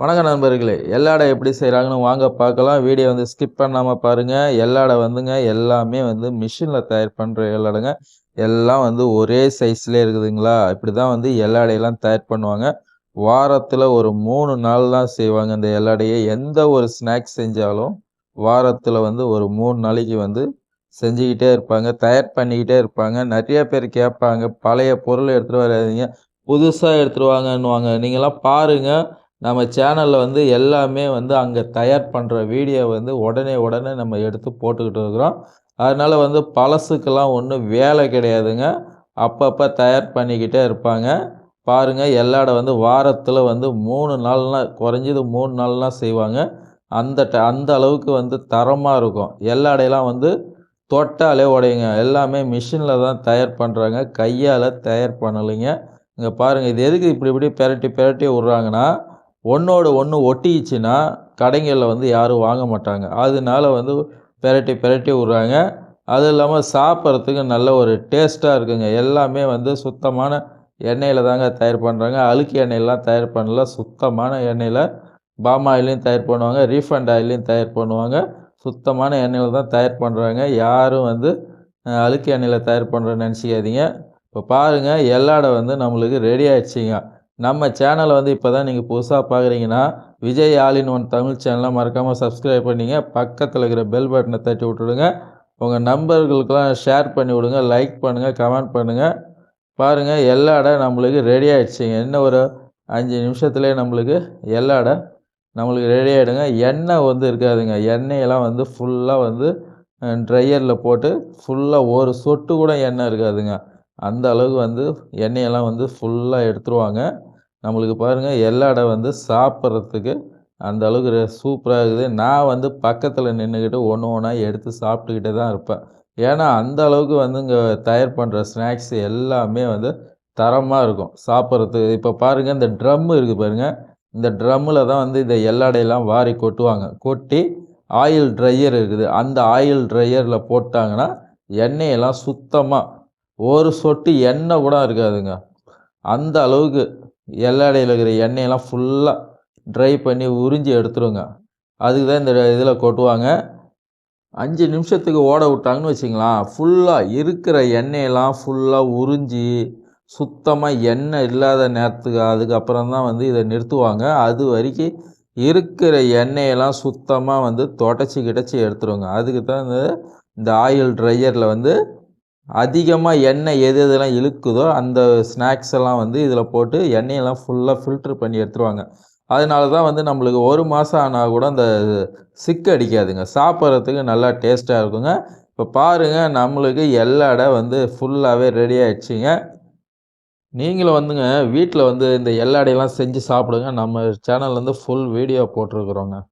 வணக்கம் நண்பர்களே. எல்லாடை எப்படி செய்கிறாங்கன்னு வாங்க பார்க்கலாம். வீடியோ வந்து ஸ்கிப் பண்ணாமல் பாருங்கள் எல்லாடை வந்துங்க எல்லாமே வந்து மிஷினில் தயார் பண்ணுற எல்லாடைங்க. எல்லாம் வந்து ஒரே சைஸ்லேயே இருக்குதுங்களா? இப்படி தான் வந்து எல்லாடையெல்லாம் தயார் பண்ணுவாங்க. வாரத்தில் ஒரு மூணு நாள் தான் செய்வாங்க இந்த எல்லாடையை. எந்த ஒரு ஸ்நாக்ஸ் செஞ்சாலும் வாரத்தில் வந்து ஒரு மூணு நாளைக்கு வந்து செஞ்சுக்கிட்டே இருப்பாங்க தயார் பண்ணிக்கிட்டே இருப்பாங்க. நிறைய பேர் கேட்பாங்க பழைய பொருள் எடுத்துகிட்டு வராதீங்க புதுசாக எடுத்துகிட்டு வாங்கன்னுவாங்க. நீங்களாம் பாருங்கள் நம்ம சேனலில் வந்து எல்லாமே வந்து அங்கே தயார் பண்ணுற வீடியோ வந்து உடனே உடனே நம்ம எடுத்து போட்டுக்கிட்டு இருக்கிறோம். அதனால் வந்து பழசுக்கெல்லாம் ஒன்றும் வேலை கிடையாதுங்க. அப்பப்போ தயார் பண்ணிக்கிட்டே இருப்பாங்க. பாருங்கள் எல்லாட வந்து வாரத்தில் வந்து மூணு நாள்னால் குறைஞ்சது மூணு நாள்லாம் செய்வாங்க. அந்த ட அந்த அளவுக்கு வந்து தரமாக இருக்கும். எல்லாடையெல்லாம் வந்து தொட்டாலே உடையுங்க. எல்லாமே மிஷினில் தான் தயார் பண்ணுறாங்க கையால் தயார் பண்ணலைங்க. இங்கே பாருங்கள் இது எதுக்கு இப்படி இப்படி பெரட்டி பெரட்டி விட்றாங்கன்னா ஒன்றோட ஒன்று ஒட்டிக்கிச்சுன்னா கடைகளில் வந்து யாரும் வாங்க மாட்டாங்க. அதனால வந்து பெரட்டி பெரட்டி விட்றாங்க. அது இல்லாமல் சாப்பிட்றதுக்கு நல்ல ஒரு டேஸ்ட்டாக இருக்குங்க. எல்லாமே வந்து சுத்தமான எண்ணெயில் தாங்க தயார் பண்ணுறாங்க. அழுக்கு எண்ணெயெல்லாம் தயார் பண்ணல. சுத்தமான எண்ணெயில் பாம் ஆயிலையும் தயார் பண்ணுவாங்க. ரீஃபண்ட் ஆயிலையும் தயார் பண்ணுவாங்க. சுத்தமான எண்ணெயில் தான் தயார் பண்ணுறாங்க. யாரும் வந்து அழுக்கு எண்ணெயில் தயார் பண்ணுறேன்னு நினச்சிக்காதீங்க. இப்போ பாருங்கள் எல்லாட வந்து நம்மளுக்கு ரெடி ஆயிடுச்சிங்க. நம்ம சேனலை வந்து இப்போ தான் நீங்கள் புதுசாக பார்க்குறீங்கன்னா விஜய் ஆலின் ஒன் தமிழ் சேனலை மறக்காமல் சப்ஸ்கிரைப் பண்ணிங்க. பக்கத்தில் இருக்கிற பெல் பட்டனை தட்டி விட்டுடுங்க. உங்கள் நண்பர்களுக்கெல்லாம் ஷேர் பண்ணி விடுங்க லைக் பண்ணுங்கள் கமெண்ட் பண்ணுங்கள் பாருங்கள் எல்லா இடம் நம்மளுக்கு ரெடி ஆகிடுச்சிங்க இன்னும் ஒரு அஞ்சு நிமிஷத்துலேயே நம்மளுக்கு எல்லா இடம் நம்மளுக்கு ரெடி ஆகிடுங்க எண்ணெய் வந்து இருக்காதுங்க. எண்ணெயெல்லாம் வந்து ஃபுல்லாக வந்து ட்ரையரில் போட்டு ஃபுல்லாக ஒரு சொட்டு கூட எண்ணெய் இருக்காதுங்க. அந்த அளவுக்கு வந்து எண்ணெயெல்லாம் வந்து ஃபுல்லாக எடுத்துருவாங்க. நம்மளுக்கு பாருங்கள் எல்லாடை வந்து சாப்பிட்றதுக்கு அந்த அளவுக்கு சூப்பராக இருக்குது. நான் வந்து பக்கத்தில் நின்றுக்கிட்டு ஒன்று ஒன்றா எடுத்து சாப்பிட்டுக்கிட்டே தான் இருப்பேன். ஏன்னா அந்த அளவுக்கு வந்து இங்கே தயார் பண்ணுற ஸ்நாக்ஸ் எல்லாமே வந்து தரமாக இருக்கும் சாப்பிட்றதுக்கு. இப்போ பாருங்கள் இந்த ட்ரம்மு இருக்குது பாருங்கள் இந்த ட்ரம்மில் தான் வந்து இந்த எல்லாடையெல்லாம் வாரி கொட்டுவாங்க. கொட்டி ஆயில் ட்ரையர் இருக்குது. அந்த ஆயில் ட்ரையரில் போட்டாங்கன்னா எண்ணெயெல்லாம் சுத்தமாக ஒரு சொட்டு எண்ணெய் கூட இருக்காதுங்க. அந்த அளவுக்கு எல்லடையில் இருக்கிற எண்ணெயெல்லாம் ஃபுல்லாக ட்ரை பண்ணி உறிஞ்சி எடுத்துருங்க. அதுக்கு தான் இந்த இதில் கொட்டுவாங்க. அஞ்சு நிமிஷத்துக்கு ஓட விட்டாங்கன்னு வச்சிங்களேன் ஃபுல்லாக இருக்கிற எண்ணெயெல்லாம் ஃபுல்லாக உறிஞ்சி சுத்தமாக எண்ணெய் இல்லாத நேரத்துக்கு அதுக்கப்புறம் தான் வந்து இதை நிறுத்துவாங்க. அது வரைக்கும் இருக்கிற எண்ணெயெல்லாம் சுத்தமாக வந்து தொடச்சி கிடச்சி எடுத்துருவாங்க அதுக்கு தான் இந்த இந்த ஆயில் ட்ரையரில் வந்து அதிகமாக எண்ணெய் எது எதெல்லாம் இழுக்குதோ அந்த ஸ்நாக்ஸ் எல்லாம் வந்து இதில் போட்டு எண்ணெயெல்லாம் ஃபுல்லாக ஃபில்ட்ரு பண்ணி எடுத்துருவாங்க. அதனால தான் வந்து நம்மளுக்கு ஒரு மாதம் ஆனால் கூட அந்த சிக்கு அடிக்காதுங்க. சாப்பிட்றதுக்கு நல்லா டேஸ்ட்டாக இருக்குங்க. இப்போ பாருங்கள் நம்மளுக்கு எல்லா இடம் வந்து ஃபுல்லாகவே ரெடி ஆயிடுச்சுங்க. நீங்களும் வந்துங்க வீட்டில் வந்து இந்த எல்லாடையெல்லாம் செஞ்சு சாப்பிடுங்க. நம்ம சேனல்லேருந்து ஃபுல் வீடியோ போட்டிருக்குறோங்க.